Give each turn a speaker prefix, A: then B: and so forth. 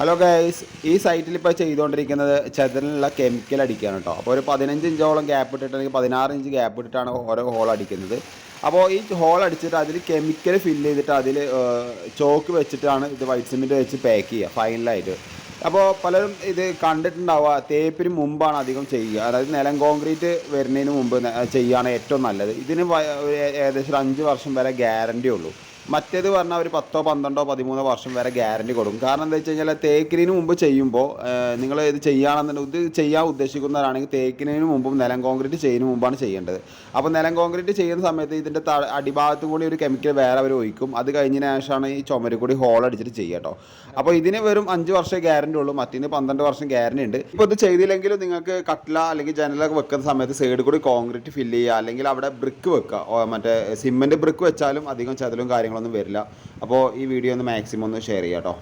A: Hello guys ഈ സൈറ്റിൽ ഇപ്പോൾ ചെയ്തുകൊണ്ടിരിക്കുന്നത് ചെതലിനുള്ള കെമിക്കൽ അടിക്കുകയാണ് കേട്ടോ. അപ്പോൾ ഒരു പതിനഞ്ച് ഇഞ്ചോളം ഗ്യാപ്പ് ഇട്ടിട്ട് അല്ലെങ്കിൽ പതിനാറ് ഇഞ്ച് ഗ്യാപ്പ് ഇട്ടിട്ടാണ് ഓരോ ഹോൾ അടിക്കുന്നത്. അപ്പോൾ ഈ ഹോൾ അടിച്ചിട്ട് അതിൽ കെമിക്കൽ ഫില്ല് ചെയ്തിട്ട് അതിൽ ചോക്ക് വെച്ചിട്ടാണ് ഇത് വൈറ്റ് സിമെന്റ് വെച്ച് പാക്ക് ചെയ്യുക ഫൈനലായിട്ട് അപ്പോൾ പലരും ഇത് കണ്ടിട്ടുണ്ടാവുക തേപ്പിന് മുമ്പാണ് അധികം ചെയ്യുക. അതായത് നിലം കോൺക്രീറ്റ് വരുന്നതിന് മുമ്പ് ചെയ്യുകയാണ് ഏറ്റവും നല്ലത്. ഇതിന് ഏകദേശം ഒരു അഞ്ച് വർഷം വരെ ഗ്യാരണ്ടി ഉള്ളൂ. മറ്റേത് പറഞ്ഞാൽ ഒരു പത്തോ പന്ത്രണ്ടോ പതിമൂന്നോ വർഷം വരെ ഗ്യാരണ്ടി കൊടുക്കും. കാരണം എന്താ വെച്ച് കഴിഞ്ഞാൽ തേക്കിന് മുമ്പ് ചെയ്യുമ്പോൾ നിങ്ങൾ ഇത് ചെയ്യുകയാണെന്നുണ്ടെങ്കിൽ ഇത് ചെയ്യാൻ ഉദ്ദേശിക്കുന്നവരാണെങ്കിൽ തേക്കിന് മുമ്പും നിലം കോൺക്രീറ്റ് ചെയ്യുന്നതിന് മുമ്പാണ് ചെയ്യേണ്ടത്. അപ്പോൾ നിലം കോൺക്രീറ്റ് ചെയ്യുന്ന സമയത്ത് ഇതിന്റെ അടിഭാഗത്ത് കൂടി ഒരു കെമിക്കൽ വേറെ അവർ ഒഴിക്കും. അത് കഴിഞ്ഞതിന് ശേഷമാണ് ഈ ചുമര് കൂടി ഹോൾ അടിച്ചിട്ട് ചെയ്യുക കേട്ടോ. അപ്പോൾ ഇതിന് വെറും അഞ്ച് വർഷം ഗ്യാരണ്ടി ഉള്ളൂ. മറ്റിന് പന്ത്രണ്ട് വർഷം ഗ്യാരണ്ടി ഉണ്ട്. ഇപ്പോൾ ഇത് ചെയ്തില്ലെങ്കിലും നിങ്ങൾക്ക് കട്ടില അല്ലെങ്കിൽ ജനലൊക്കെ വെക്കുന്ന സമയത്ത് സൈഡ് കൂടി കോൺക്രീറ്റ് ഫില്ല് ചെയ്യുക. അല്ലെങ്കിൽ അവിടെ ബ്രിക്ക് വെക്കുക. മറ്റേ സിമെന്റ് ബ്രിക്ക് വെച്ചാലും അധികം ചതലും കാര്യങ്ങളൊന്നും വരില്ല. അപ്പോൾ ഈ വീഡിയോ ഒന്ന് മാക്സിമം ഒന്ന് ഷെയർ ചെയ്യാം കേട്ടോ